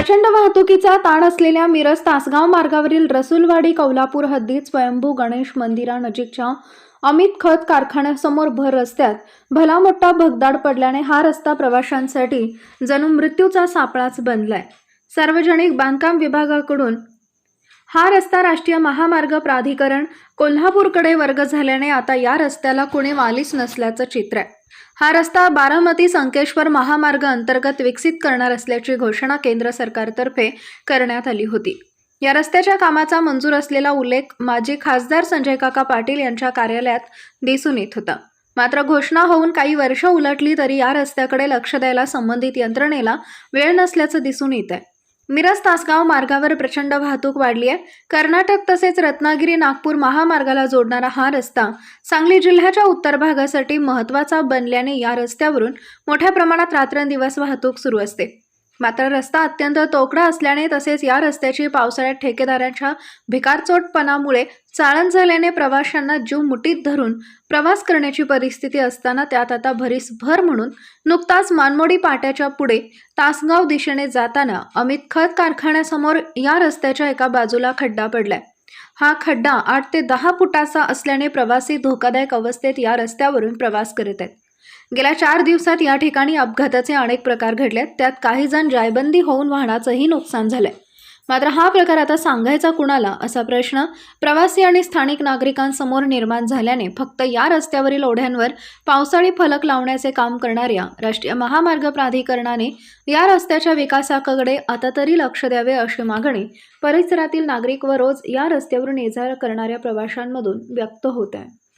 प्रचंड वाहतुकीचा ताण असलेल्या मिरज तासगाव मार्गावरील रसुलवाडी कौलापूर हद्दीत स्वयंभू गणेश मंदिरानजीकच्या अमित खत कारखान्यासमोर भर रस्त्यात भला मोठा भगदाड पडल्याने हा रस्ता प्रवाशांसाठी जणू मृत्यूचा सापळाच बनलाय. सार्वजनिक बांधकाम विभागाकडून हा रस्ता राष्ट्रीय महामार्ग प्राधिकरण कोल्हापूरकडे वर्ग झाल्याने आता या रस्त्याला कुणी वालीच नसल्याचं चित्र आहे. हा रस्ता बारामती संकेश्वर महामार्ग अंतर्गत विकसित करणार असल्याची घोषणा केंद्र सरकारतर्फे करण्यात आली होती. या रस्त्याच्या कामाचा मंजूर असलेला उल्लेख माजी खासदार संजय काका पाटील यांच्या कार्यालयात दिसून येत होता. मात्र घोषणा होऊन काही वर्ष उलटली तरी या रस्त्याकडे लक्ष द्यायला संबंधित यंत्रणेला वेळ नसल्याचं दिसून येत आहे मिरज तासगाव मार्गावर प्रचंड वाहतूक वाढली आहे. कर्नाटक तसेच रत्नागिरी नागपूर महामार्गाला जोडणारा हा रस्ता सांगली जिल्ह्याच्या उत्तर भागासाठी महत्त्वाचा बनल्याने या रस्त्यावरून मोठ्या प्रमाणात रात्रंदिवस वाहतूक सुरू असते. मात्र रस्ता अत्यंत तोकडा असल्याने तसेच या रस्त्याची पावसाळ्यात ठेकेदारांच्या भिकारचोटपणामुळे चाळण झाल्याने प्रवाशांना जीव मुठीत धरून प्रवास करण्याची परिस्थिती असताना त्यात आता भरीस भर म्हणून नुकताच मानमोडी पाट्याच्या पुढे तासगाव दिशेने जाताना अमित खत कारखान्यासमोर या रस्त्याच्या एका बाजूला खड्डा पडलाय. हा खड्डा आठ ते दहा फुटाचा असल्याने प्रवासी धोकादायक अवस्थेत या रस्त्यावरून प्रवास करत आहेत. गेल्या चार दिवसात या ठिकाणी अपघाताचे अनेक प्रकार घडलेत. त्यात काही जण जायबंदी होऊन वाहनाचंही नुकसान झालंय. मात्र हा प्रकार आता सांगायचा कुणाला असा प्रश्न प्रवासी आणि स्थानिक नागरिकांसमोर निर्माण झाल्याने फक्त या रस्त्यावरील ओढ्यांवर पावसाळी फलक लावण्याचे काम करणाऱ्या राष्ट्रीय महामार्ग प्राधिकरणाने या रस्त्याच्या विकासाकडे आता तरी लक्ष द्यावे अशी मागणी परिसरातील नागरिक व रोज या रस्त्यावरून ये करणाऱ्या प्रवाशांमधून व्यक्त होत आहे.